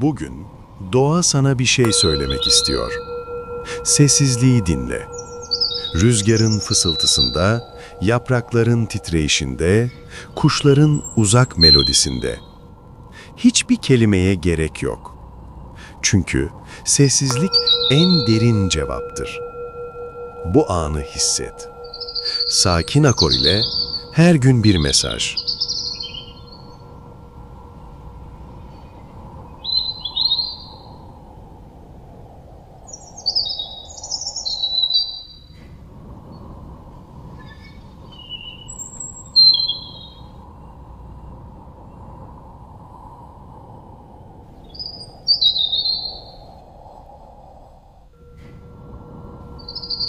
Bugün doğa sana bir şey söylemek istiyor. Sessizliği dinle. Rüzgarın fısıltısında, yaprakların titreyişinde, kuşların uzak melodisinde. Hiçbir kelimeye gerek yok. Çünkü sessizlik en derin cevaptır. Bu anı hisset. Sakin akor ile her gün bir mesaj.